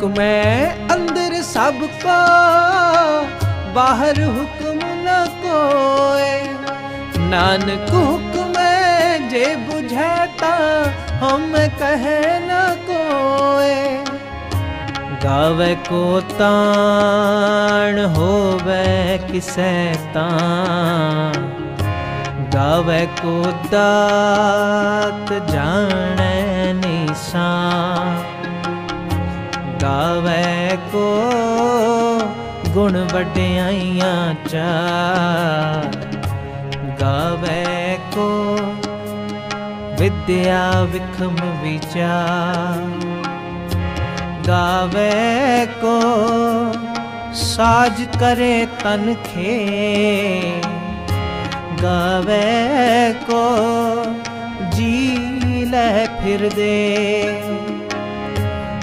हुक्म है अंदर सबका। बाहर हुक्म न कोय नानक हुक्म है जे बुझता, हम कह न कोय गावे को तान होवे किसे तान गावे को दात जाने निशान। गावे को गुण बड़ियाइया चा गावे को विद्या विखम विचा गावे को साज करे तन खे गावे को जी ले फिर दे।